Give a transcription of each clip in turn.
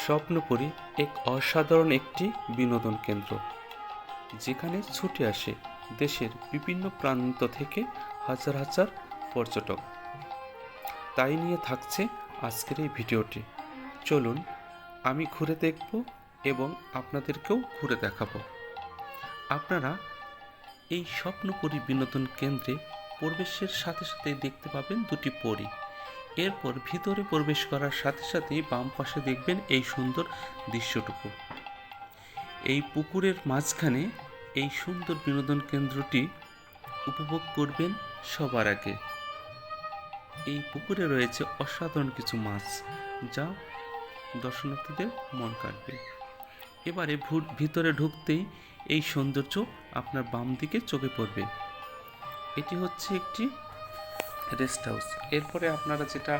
স্বপ্নপুরী এক অসাধারণ একটি বিনোদন কেন্দ্র, যেখানে ছুটে আসে দেশের বিভিন্ন প্রান্ত থেকে হাজার হাজার পর্যটক। তাই নিয়ে থাকছে আজকের এই ভিডিওটি। চলুন, আমি ঘুরে দেখব এবং আপনাদেরকেও ঘুরে দেখাবো। আপনারা এই স্বপ্নপুরী বিনোদন কেন্দ্রে প্রবেশের সাথে সাথে দেখতে পাবেন দুটি পরী। এরপর ভিতরে প্রবেশ করার সাথে সাথেই বাম পাশে দেখবেন এই সুন্দর দৃশ্যটুকু। এই পুকুরের মাঝখানে এই সুন্দর বিনোদন কেন্দ্রটি উপভোগ করবেন সবার আগে। এই পুকুরে রয়েছে অসাধারণ কিছু মাছ, যা দর্শনার্থীদের মন কাটবে এবারে ভিতরে ঢুকতেই এই সৌন্দর্য আপনার বাম দিকে চোখে পড়বে। এটি হচ্ছে একটি রেস্ট হাউস। এরপরে আপনারা যেটা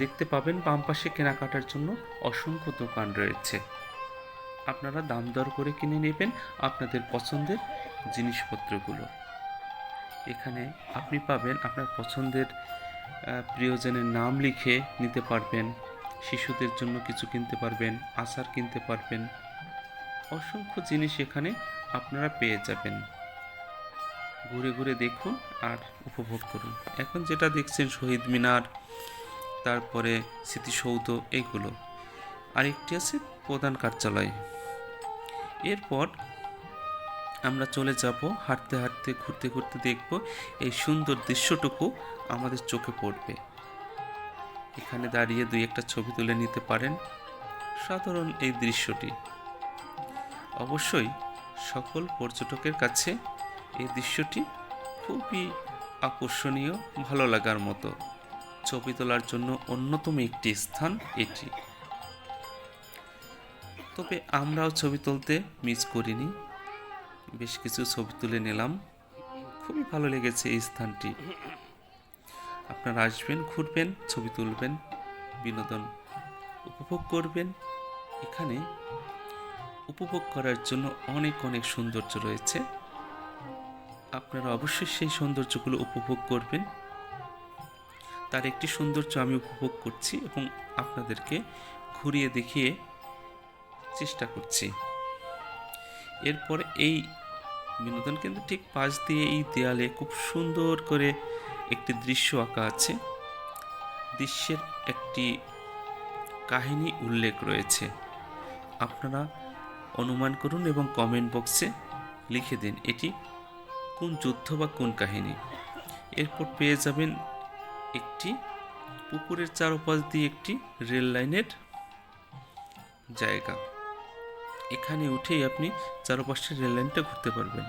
দেখতে পাবেন, বাম পাশে কেনাকাটার জন্য অসংখ্য দোকান রয়েছে। আপনারা দাম দর করে কিনে নেবেন আপনাদের পছন্দের জিনিসপত্রগুলো। এখানে আপনি পাবেন আপনার পছন্দের প্রিয়জনের নাম লিখে নিতে পারবেন, শিশুদের জন্য কিছু কিনতে পারবেন, আচার কিনতে পারবেন। অসংখ্য জিনিস এখানে আপনারা পেয়ে যাবেন। ঘুরে ঘুরে দেখুন আর উপভোগ করুন। এখন যেটা দেখছেন শহীদ মিনার, তারপরে স্মৃতিসৌধ, এগুলো। আরেকটি আছে প্রধান কার্যালয়। এরপর আমরা চলে যাব হাঁটতে হাঁটতে ঘুরতে ঘুরতে দেখব এই সুন্দর দৃশ্যটুকু আমাদের চোখে পড়বে। এখানে দাঁড়িয়ে দুই একটা ছবি তুলে নিতে পারেন। সাধারণ এই দৃশ্যটি। অবশ্যই সকল পর্যটকের কাছে এই দৃশ্যটি খুবই আকর্ষণীয়, ভালো লাগার মতো। ছবি তোলার জন্য অন্যতম একটি স্থান এটি। তবে আমরাও ছবি তুলতে মিস করিনি। বেশ কিছু ছবি তুলে নিলাম। খুবই ভালো লেগেছে এই স্থানটি। আপনারা আসবেন, ঘুরবেন, ছবি তুলবেন, বিনোদন উপভোগ করবেন। এখানে উপভোগ করার জন্য অনেক অনেক সৌন্দর্য রয়েছে। আপনারা অবশ্যই সেই সৌন্দর্যগুলো উপভোগ করবেন। তার একটি সৌন্দর্য আমি উপভোগ করছি এবং আপনাদেরকে ঘুরিয়ে দেখিয়ে চেষ্টা করছি। এরপর এই বিনোদন কেন্দ্র ঠিক পাশ দিয়ে এই দেয়ালে খুব সুন্দর করে একটি দৃশ্য আঁকা আছে। দৃশ্যের একটি কাহিনী উল্লেখ রয়েছে। আপনারা অনুমান করুন এবং কমেন্ট বক্সে লিখে দিন। এটি কোন যুদ্ধ বা কোন কাহিনী। এরপর পেয়ে যাবেন একটি পুকুরের চারপাশ দিয়ে একটি রেল লাইনের জায়গা। এখানে উঠেই আপনি চারপাশের রেল লাইনটা ঘুরতে পারবেন।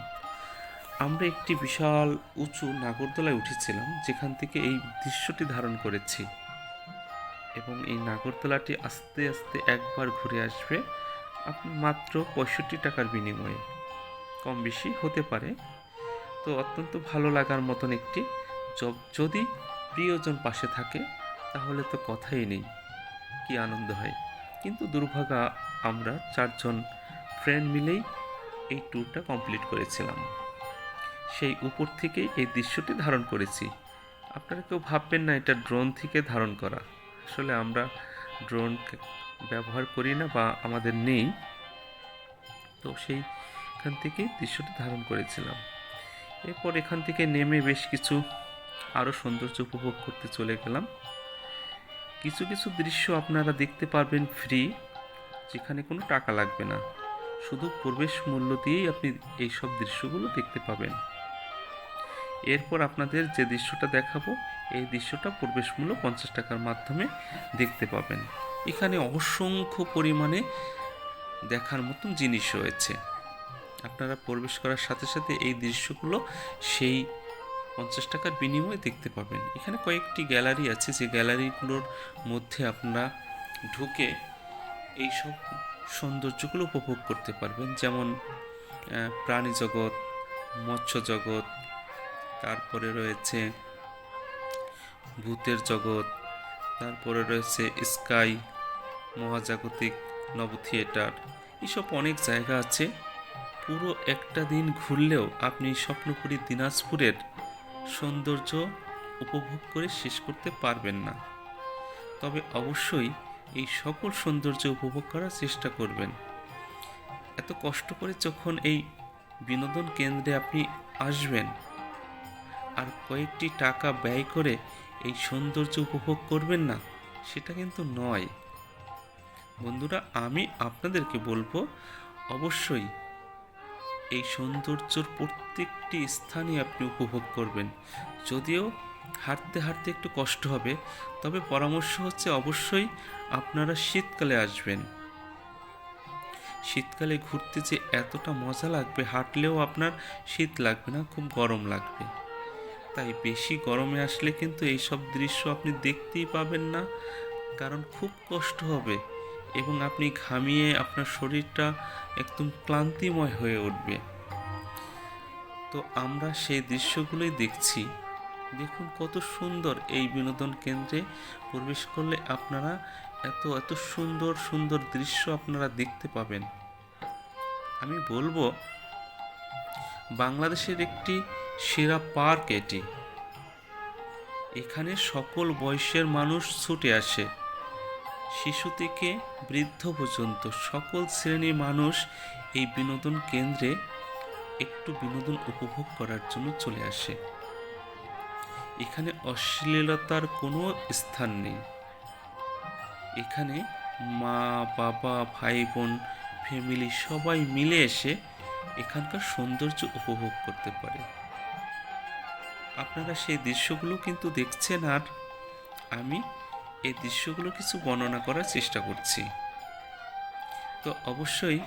আমরা একটি বিশাল উঁচু নাগরদোলায় উঠেছিলাম, যেখান থেকে এই দৃশ্যটি ধারণ করেছি। এবং এই নাগরদোলাটি আস্তে আস্তে একবার ঘুরে আসবে, আপনি মাত্র পঁয়ষট্টি টাকার বিনিময়ে। কম বেশি হতে পারে তো অত্যন্ত ভালো লাগার মতন একটি য- যদি প্রিয়জন পাশে থাকে, তাহলে তো কথাই নেই, কি আনন্দ হয়। কিন্তু দুর্ভাগা, আমরা চারজন ফ্রেন্ড মিলেই এই ট্যুরটা কমপ্লিট করেছিলাম। সেই উপর থেকেই এই দৃশ্যটি ধারণ করেছি। আপনারা কেউ ভাববেন না, এটা ড্রোন থেকে ধারণ করা। আসলে আমরা ড্রোন ব্যবহার করি না বা আমাদের নেই। তো সেইখান থেকেই দৃশ্যটি ধারণ করেছিলাম। এরপর এখান থেকে নেমে বেশ কিছু আরও সৌন্দর্য উপভোগ করতে চলে গেলাম। কিছু কিছু দৃশ্য আপনারা দেখতে পারবেন ফ্রি যেখানে কোনো টাকা লাগবে না। শুধু প্রবেশ মূল্য দিয়েই আপনি এই সব দৃশ্যগুলো দেখতে পাবেন। এরপর আপনাদের যে দৃশ্যটা দেখাবো, এই দৃশ্যটা প্রবেশ মূল্য পঞ্চাশ টাকার মাধ্যমে দেখতে পাবেন। এখানে অসংখ্য পরিমাণে দেখার মতন জিনিস রয়েছে। আপনারা প্রবেশ করার সাথে সাথে এই দৃশ্যগুলো সেই পঞ্চাশ টাকার বিনিময়ে দেখতে পাবেন। এখানে কয়েকটি গ্যালারি আছে। যে গ্যালারিগুলোর মধ্যে আপনারা ঢুকে এইসব সৌন্দর্যগুলো উপভোগ করতে পারবেন। যেমন প্রাণী জগৎ, মৎস্য জগৎ, তারপরে রয়েছে ভূতের জগৎ, তারপরে রয়েছে স্কাই, মহাজাগতিক নব থিয়েটার এইসব অনেক জায়গা আছে। পুরো একটা দিন ঘুরলেও আপনি স্বপ্নপুরী দিনাজপুরের সৌন্দর্য উপভোগ করে শেষ করতে পারবেন না। তবে অবশ্যই এই সকল সৌন্দর্য উপভোগ করার চেষ্টা করবেন। এত কষ্ট করে যখন এই বিনোদন কেন্দ্রে আপনি আসবেন আর কয়েকটি টাকা ব্যয় করে এই সৌন্দর্য উপভোগ করবেন না, সেটা কিন্তু নয়। বন্ধুরা, আমি আপনাদেরকে বলব, অবশ্যই এই সৌন্দর্যর প্রত্যেকটি স্থানই আপনি উপভোগ করবেন। যদিও হাঁটতে হাঁটতে একটু কষ্ট হবে, তবে পরামর্শ হচ্ছে অবশ্যই আপনারা শীতকালে আসবেন। শীতকালে ঘুরতে যে এতটা মজা লাগবে, হাঁটলেও আপনার শীত লাগবে না, খুব গরম লাগবে। তাই বেশি গরমে আসলে কিন্তু এইসব দৃশ্য আপনি দেখতেই পাবেন না, কারণ খুব কষ্ট হবে। এবং আপনি ঘামিয়ে আপনার শরীরটা একদম ক্লান্তিময় হয়ে উঠবে। তো আমরা সেই দৃশ্যগুলোই দেখছি। দেখুন কত সুন্দর এই বিনোদন কেন্দ্রে প্রবেশ করলে আপনারা এত এত সুন্দর সুন্দর দৃশ্য আপনারা দেখতে পাবেন। আমি বলব, বাংলাদেশের একটি সেরা পার্ক এটি। এখানে সকল বয়সের মানুষ ছুটে আসে। শিশু থেকে বৃদ্ধ পর্যন্ত সকল শ্রেণির মানুষ এই বিনোদন কেন্দ্রে একটু বিনোদন উপভোগ করার জন্য চলে আসে। এখানে অশ্লীলতার কোনো স্থান নেই। এখানে মা, বাবা ভাই বোন ফ্যামিলি সবাই মিলে এসে এখানকার সৌন্দর্য উপভোগ করতে পারে। আপনারা সেই দৃশ্যগুলো কিন্তু দেখছেন আর আমি এই দৃশ্যগুলো কিছু বর্ণনা করার চেষ্টা করছি। তো অবশ্যই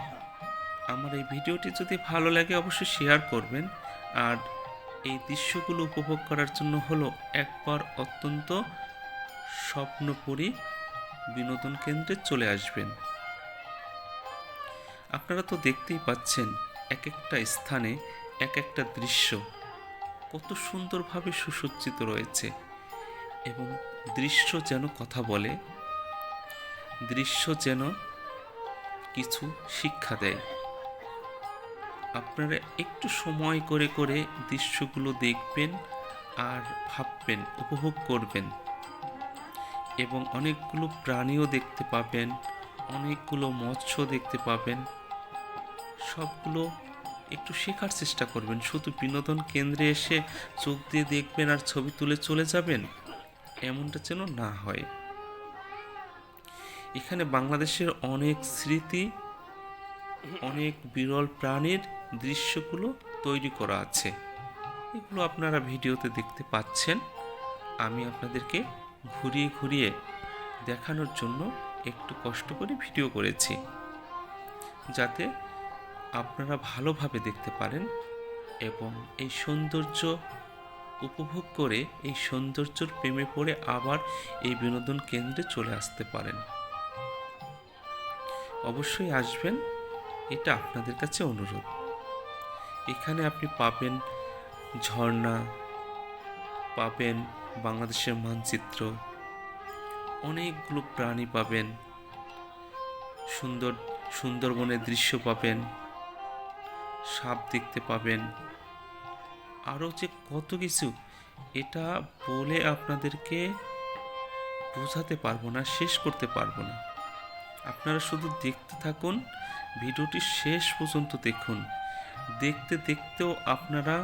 আমার এই ভিডিওটি যদি ভালো লাগে অবশ্যই শেয়ার করবেন। আর এই দৃশ্যগুলো উপভোগ করার জন্য হলো একবার অত্যন্ত স্বপ্নপুরী বিনোদন কেন্দ্রে চলে আসবেন। আপনারা তো দেখতেই পাচ্ছেন এক একটা স্থানে এক একটা দৃশ্য। কত সুন্দরভাবে সুসজ্জিত রয়েছে। এবং দৃশ্য যেন কথা বলে, দৃশ্য যেন কিছু শিক্ষা দেয়। আপনারা একটু সময় করে করে দৃশ্যগুলো দেখবেন আর ভাববেন, উপভোগ করবেন। এবং অনেকগুলো প্রাণীও দেখতে পাবেন, অনেকগুলো মৎস্য দেখতে পাবেন। সবগুলো একটু শেখার চেষ্টা করবেন। শুধু বিনোদন কেন্দ্রে এসে চোখ দিয়ে দেখবেন আর ছবি তুলে চলে যাবেন? এমনটা যেন না হয়। এখানে বাংলাদেশের অনেক স্মৃতি, অনেক বিরল প্রাণীর দৃশ্যগুলো তৈরি করা আছে। এগুলো আপনারা ভিডিওতে দেখতে পাচ্ছেন। আমি আপনাদেরকে ঘুরিয়ে ঘুরিয়ে দেখানোর জন্য একটু কষ্ট করে ভিডিও করেছি। যাতে আপনারা ভালোভাবে দেখতে পারেন এবং এই সৌন্দর্য উপভোগ করে এই সৌন্দর্যর প্রেমে পড়ে আবার এই বিনোদন কেন্দ্রে চলে আসতে পারেন। অবশ্যই আসবেন, এটা আপনাদের কাছে অনুরোধ। এখানে আপনি পাবেন ঝর্ণা, পাবেন বাংলাদেশের মানচিত্র, অনেকগুলো প্রাণী পাবেন, সুন্দর, সুন্দরবনের দৃশ্য পাবেন, সাপ দেখতে পাবেন আরও যে কত কিছু, এটা বলে আপনাদেরকে বোঝাতে পারব না, শেষ করতে পারব না। আপনারা শুধু দেখতে থাকুন, ভিডিওটি শেষ পর্যন্ত দেখুন। দেখতে দেখতেও আপনারা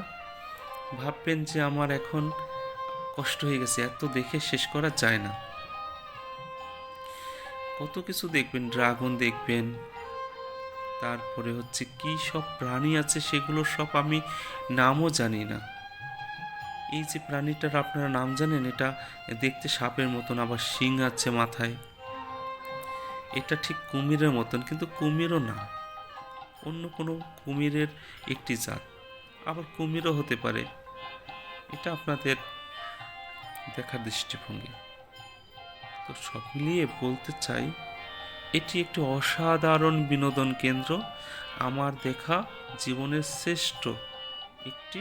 ভাববেন যে আমার এখন কষ্ট হয়ে গেছে, এত দেখে শেষ করা যায় না। কত কিছু দেখবেন, ড্রাগন দেখবেন তারপরে হচ্ছে, কি সব প্রাণী আছে সেগুলো সব আমি নামও জানি না। এই যে প্রাণীটার আপনারা নাম জানেন, এটা দেখতে সাপের মতন, আবার শিং আছে মাথায়। এটা ঠিক কুমিরের মতন, কিন্তু কুমিরও না। অন্য কোনো কুমিরের একটি জাত। আবার কুমিরও হতে পারে। এটা আপনাদের দেখার দৃষ্টিভঙ্গি। তো সব মিলিয়ে বলতে চাই এটি একটি অসাধারণ বিনোদন কেন্দ্র। আমার দেখা জীবনের শ্রেষ্ঠ একটি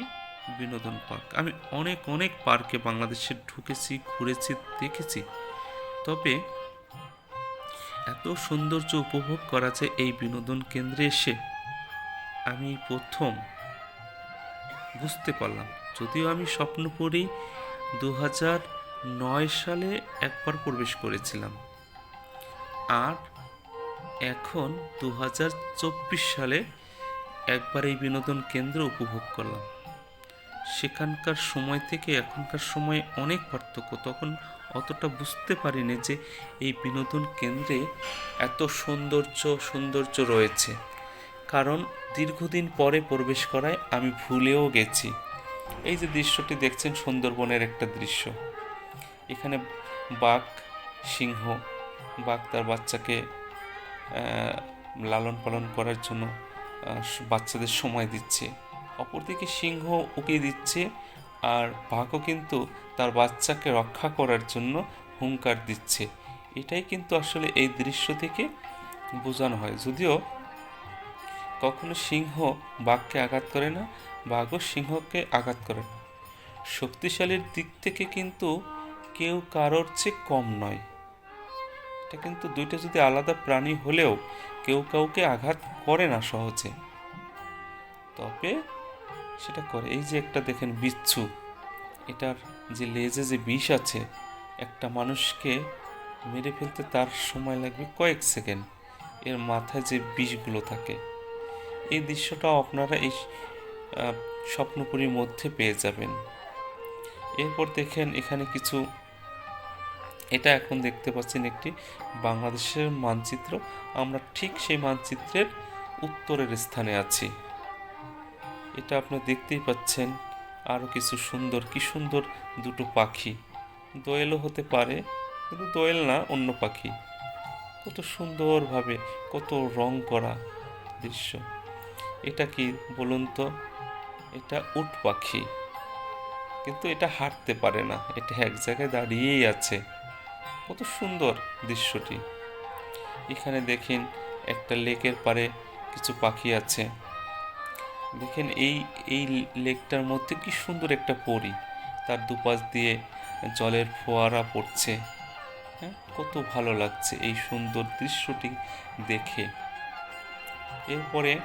বিনোদন পার্ক। আমি অনেক অনেক পার্কে বাংলাদেশে ঢুকেছি, ঘুরেছি, দেখেছি। তবে এত সৌন্দর্য উপভোগ করা যায় এই বিনোদন কেন্দ্রে এসে আমি প্রথম বুঝতে পারলাম। যদিও আমি স্বপ্নপুরী দু হাজার নয় সালে একবার প্রবেশ করেছিলাম। আর এখন দু হাজার চব্বিশ সালে একবার এই বিনোদন কেন্দ্র উপভোগ করলাম। সেখানকার সময় থেকে এখনকার সময়ে অনেক পার্থক্য। তখন অতটা বুঝতে পারিনি যে এই বিনোদন কেন্দ্রে এত সৌন্দর্য সৌন্দর্য রয়েছে। কারণ দীর্ঘদিন পরে প্রবেশ করায় আমি ভুলেও গেছি। এই যে দৃশ্যটি দেখছেন সুন্দরবনের একটা দৃশ্য। এখানে বাঘ, সিংহ, বাঘ তার বাচ্চাকে লালন পালন করার জন্য বাচ্চাদের সময় দিচ্ছে। অপরদিকে সিংহ উকিয়ে দিচ্ছে, আর বাঘও কিন্তু তার বাচ্চাকে রক্ষা করার জন্য হুঙ্কার দিচ্ছে। এটাই কিন্তু আসলে এই দৃশ্য থেকে বোঝানো হয়। যদিও কখনো সিংহ বাঘকে আঘাত করে না বাঘও সিংহকে আঘাত করে না। শক্তিশালীর দিক থেকে কিন্তু কেউ কারোর চেয়ে কম নয়। এটা কিন্তু দুইটা যদি আলাদা প্রাণী হলেও কেউ কাউকে আঘাত করে না সহজে। তবে সেটা করে। এই যে একটা দেখেন বিচ্ছু, এটার যে লেজে যে বিষ আছে, একটা মানুষকে মেরে ফেলতে তার সময় লাগবে কয়েক সেকেন্ড। এর মাথায় যে বিষগুলো থাকে। এই দৃশ্যটাও আপনারা এই স্বপ্নপুরীর মধ্যে পেয়ে যাবেন। এরপর দেখেন এখানে কিছু এটা এখন দেখতে পাচ্ছেন একটি বাংলাদেশের মানচিত্র। আমরা ঠিক সেই মানচিত্রের উত্তরের স্থানে আছি। এটা আপনি দেখতেই পাচ্ছেন আরও কিছু সুন্দর, কি সুন্দর দুটো পাখি। দোয়েলও হতে পারে, কিন্তু দোয়েল না, অন্য পাখি। কত সুন্দরভাবে, কত রং করা দৃশ্য। এটা কি বলুন তো? এটা উট পাখি। কিন্তু এটা হাঁটতে পারে না, এটা এক জায়গায় দাঁড়িয়েই আছে। কত সুন্দর দৃশ্যটি। এখানে দেখেন একটা লেকের পারে কিছু পাখি আছে। দেখেন এই এই লেকটার মধ্যে কি সুন্দর একটা পরি। তার দুপাশ দিয়ে জলের ফোয়ারা পড়ছে। হ্যাঁ কত ভালো লাগছে এই সুন্দর দৃশ্যটি দেখে। এরপরে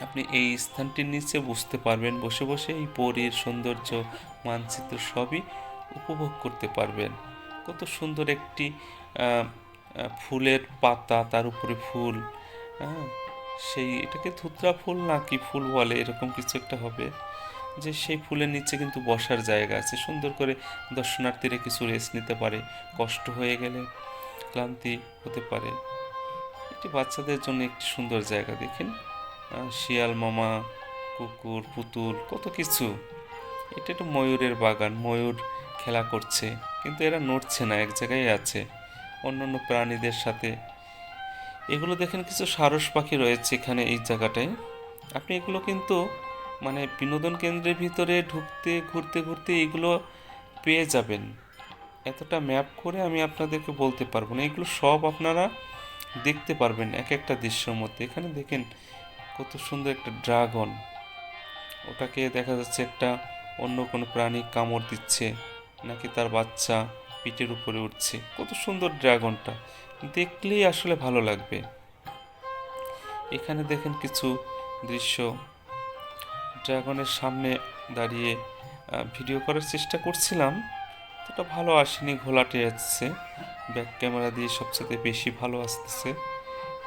আপনি এই স্থানটির নিচে বুঝতে পারবেন, বসে বসে এই পরীর সৌন্দর্য, মানচিত্র সবই উপভোগ করতে পারবেন। কত সুন্দর একটি ফুলের পাতা, তার উপরে ফুল হ্যাঁ? সেই এটাকে ধুতরা ফুল না কি ফুল বলে, এরকম কিছু একটা হবে যে সেই ফুলের নিচে কিন্তু বসার জায়গা আছে। সুন্দর করে দর্শনার্থীরা কিছু রেস্ট নিতে পারে। কষ্ট হয়ে গেলে ক্লান্তি হতে পারে। এটি বাচ্চাদের জন্য একটি সুন্দর জায়গা, দেখেন। শিয়াল, মামা, কুকুর, পুতুল, কত কিছু। এটা একটা ময়ূরের বাগান। ময়ূর খেলা করছে, কিন্তু এরা নড়ছে না, এক জায়গায় আছে। অন্যান্য প্রাণীদের সাথে। এগুলো দেখেন কিছু সারস পাখি রয়েছে এখানে এই জায়গাটায়। আপনি এগুলো কিন্তু মানে বিনোদন কেন্দ্রের ভিতরে ঢুকতে, ঘুরতে ঘুরতে এগুলো পেয়ে যাবেন। এতটা ম্যাপ করে আমি আপনাদেরকে বলতে পারব না। এগুলো সব আপনারা দেখতে পারবেন এক একটা দৃশ্যের মধ্যে। এখানে দেখেন কত সুন্দর একটা ড্রাগন। ওটাকে দেখা যাচ্ছে একটা অন্য কোনো প্রাণী কামড় দিচ্ছে। নাকি তার বাচ্চা পিঠের উপরে উঠছে? কত সুন্দর ড্রাগনটা। দেখলেই আসলে ভালো লাগবে। এখানে দেখেন কিছু দৃশ্য। ড্রাগনের সামনে দাঁড়িয়ে ভিডিও করার চেষ্টা করছিলাম। ততটা ভালো আসেনি ঘোলাটে আসছে ব্যাক ক্যামেরা দিয়ে সবচেয়ে বেশি ভালো আসতেছে।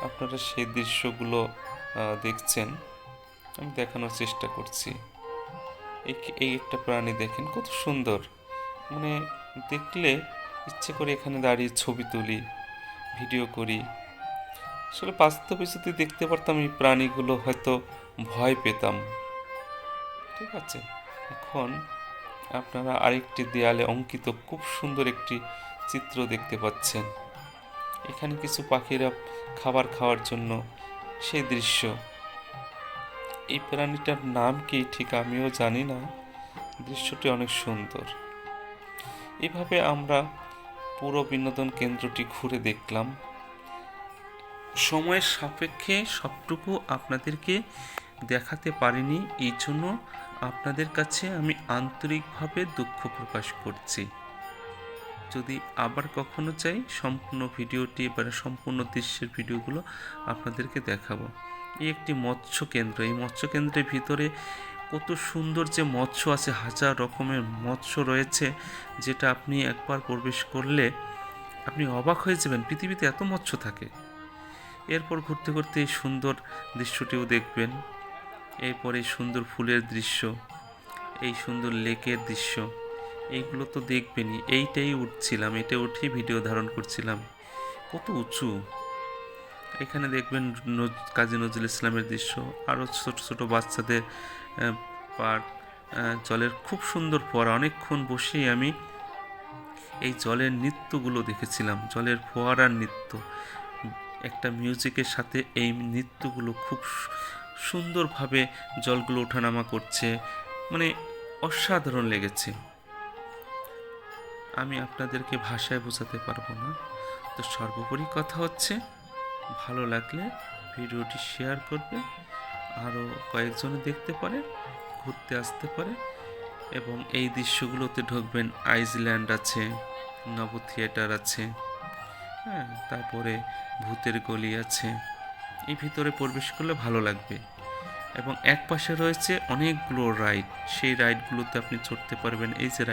আপনারা সেই দৃশ্যগুলো দেখছেন। আমি দেখানোর চেষ্টা করছি। এই একটা প্রাণী দেখেন, কত সুন্দর। মানে দেখলে ইচ্ছে করে এখানে দাঁড়িয়ে ছবি তুলি ভিডিও করি। আসলে বাস্তবে যদি দেখতে পারতাম এই প্রাণীগুলো, হয়তো ভয় পেতাম। ঠিক আছে, এখন আপনারা আরেকটি দেয়ালে অঙ্কিত খুব সুন্দর একটি চিত্র দেখতে পাচ্ছেন। এখানে কিছু পাখিরা খাবার খাওয়ার জন্য সেই দৃশ্য। এই প্রাণীটার নাম কি ঠিক আমিও জানি না। দৃশ্যটি অনেক সুন্দর। এভাবে আমরা পুরো বিনোদন কেন্দ্রটি ঘুরে দেখলাম। সময়ের সাপেক্ষে সবটুকু আপনাদেরকে দেখাতে পারিনি, এই জন্য আপনাদের কাছে আমি আন্তরিকভাবে দুঃখ প্রকাশ করছি। যদি আবার কখনো চাই, সম্পূর্ণ ভিডিওটি বা সম্পূর্ণ দৃশ্যের ভিডিওগুলো আপনাদেরকে দেখাবো। এই একটি মৎস্য কেন্দ্র, এই মৎস্য কেন্দ্রের ভিতরে কত সুন্দর যে মৎস্য আছে, হাজার রকমের মৎস্য রয়েছে, যেটা আপনি একবার প্রবেশ করলে আপনি অবাক হয়ে যাবেন, পৃথিবীতে এত মৎস্য থাকে। এরপর ঘুরতে ঘুরতে এই সুন্দর দৃশ্যটিও দেখবেন। এরপর এই সুন্দর ফুলের দৃশ্য, এই সুন্দর লেকের দৃশ্য, এইগুলো তো দেখবেনই। এইটাই উঠছিলাম, এটা উঠেই ভিডিও ধারণ করছিলাম। কত উঁচু। এখানে দেখবেন কাজী নজরুল ইসলামের দৃশ্য, আরও ছোট ছোট বাচ্চাদের পার্ক জলের খুব সুন্দর ফোয়ারা। অনেকক্ষণ বসেই আমি এই জলের নৃত্যগুলো দেখেছিলাম, জলের ফোয়ারার নৃত্য। একটা মিউজিকের সাথে এই নৃত্যগুলো খুব সুন্দরভাবে জলগুলো ওঠানামা করছে মানে অসাধারণ লেগেছে। আমি আপনাদেরকে ভাষায় বোঝাতে পারব না। তো সর্বোপরি কথা হচ্ছে, ভালো লাগলে ভিডিওটি শেয়ার করবে আরও কয়েকজনে দেখতে পারে, ঘুরতে আসতে পারে এবং এই দৃশ্যগুলোতে ঢুকবেন আইসল্যান্ড আছে নব থিয়েটার আছে হ্যাঁ তারপরে ভূতের গলি আছে। এই ভিতরে প্রবেশ করলে ভালো লাগবে। এবং এক পাশে রয়েছে অনেকগুলো রাইড, সেই রাইডগুলোতে আপনি চড়তে পারবেন, এই যে রাইড